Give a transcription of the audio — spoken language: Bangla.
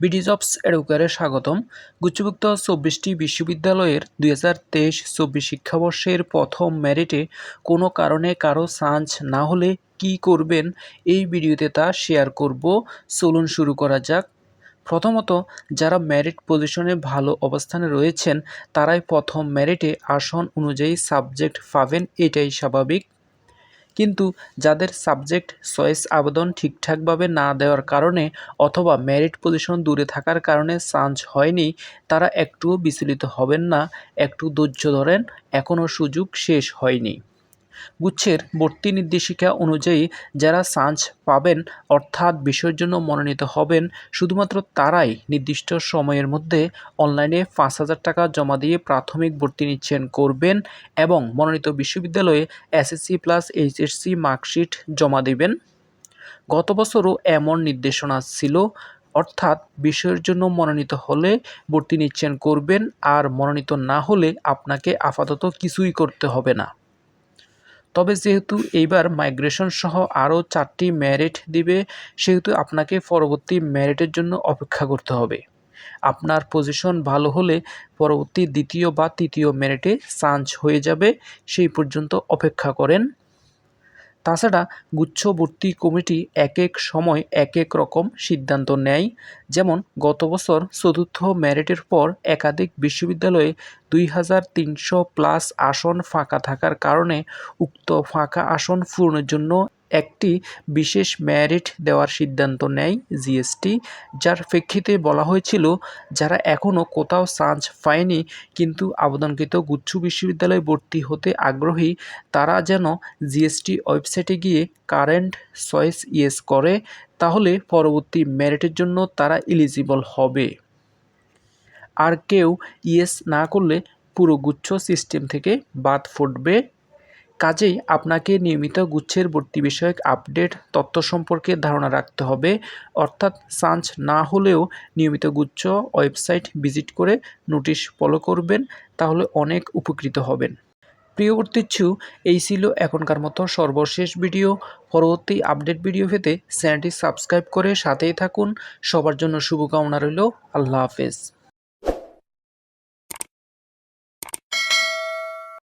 বিডি জবস এডুকারে স্বাগতম। গুচ্ছভুক্ত চব্বিশটি বিশ্ববিদ্যালয়ের দুই হাজার তেইশ চব্বিশ শিক্ষাবর্ষের প্রথম মেরিটে কোনো কারণে কারও চান্স না হলে কি করবেন এই ভিডিওতে তা শেয়ার করব। চলুন শুরু করা যাক। প্রথমত, যারা মেরিট পজিশনে ভালো অবস্থানে রয়েছেন, তারাই প্রথম মেরিটে আসন অনুযায়ী সাবজেক্ট পাবেন। এটাই স্বাভাবিক। কিন্তু যাদের সাবজেক্ট চয়েস আবেদন ঠিকঠাকভাবে না দেওয়ার কারণে অথবা মেরিট পজিশন দূরে থাকার কারণে চান্স হয়নি, তারা একটুও বিচলিত হবেন না, একটু ধৈর্য ধরেন, এখনও সুযোগ শেষ হয়নি। গুচ্ছের ভর্তি নির্দেশিকা অনুযায়ী যারা চান্স পাবেন, অর্থাৎ বিষয়ের জন্য মনোনীত হবেন, শুধুমাত্র তারাই নির্দিষ্ট সময়ের মধ্যে অনলাইনে পাঁচ হাজার টাকা জমা দিয়ে প্রাথমিক ভর্তি নিচ্ছেন করবেন এবং মনোনীত বিশ্ববিদ্যালয়ে এসএসসি প্লাস এইচএসসি মার্কশিট জমা দেবেন। গত বছরও এমন নির্দেশনা ছিল, অর্থাৎ বিষয়ের জন্য মনোনীত হলে ভর্তি নিচ্ছেন করবেন, আর মনোনীত না হলে আপনাকে আপাতত কিছুই করতে হবে না। তবে যেহেতু এইবার মাইগ্রেশন সহ আরও চারটি ম্যারিট দিবে, সেহেতু আপনাকে পরবর্তী ম্যারিটের জন্য অপেক্ষা করতে হবে। আপনার পজিশন ভালো হলে পরবর্তী দ্বিতীয় বা তৃতীয় মেরিটে চান্স হয়ে যাবে। সেই পর্যন্ত অপেক্ষা করেন। তাছাড়া গুচ্ছবর্তী কমিটি এক এক সময় এক এক রকম সিদ্ধান্ত নেয়। যেমন, গত বছর চতুর্থ ম্যারিটের পর একাধিক বিশ্ববিদ্যালয়ে দুই হাজার তিনশো প্লাস আসন ফাঁকা থাকার কারণে উক্ত ফাঁকা আসন পূরণের জন্য একটি বিশেষ ম্যারিট দেওয়ার সিদ্ধান্ত নেয় জিএসটি যার প্রেক্ষিতে বলা হয়েছিল যারা এখনও কোথাও চান্স পায়নি কিন্তু আবেদনকৃত গুচ্ছ বিশ্ববিদ্যালয়ে ভর্তি হতে আগ্রহী, তারা যেন জিএসটি ওয়েবসাইটে গিয়ে কারেন্ট চয়েস ইয়েস করে, তাহলে পরবর্তী মেরিটের জন্য তারা এলিজিবল হবে। আর কেউ ইয়েস না করলে পুরো গুচ্ছ সিস্টেম থেকে বাদ ফুটবে। কাজেই আপনাকে নিয়মিত গুচ্ছের ভর্তি বিষয়ক আপডেট, তথ্য সম্পর্কে ধারণা রাখতে হবে। অর্থাৎ সাঞ্চ না হলেও নিয়মিত গুচ্ছ, ওয়েবসাইট ভিজিট করে নোটিশ ফলো করবেন, তাহলে অনেক উপকৃত হবেন। প্রিয় ভর্তিচ্ছু এই ছিল এখনকার মতো সর্বশেষ ভিডিও। পরবর্তী আপডেট ভিডিও পেতে চ্যানেলটি সাবস্ক্রাইব করে সাথেই থাকুন। সবার জন্য শুভকামনা রইল। আল্লাহ হাফেজ।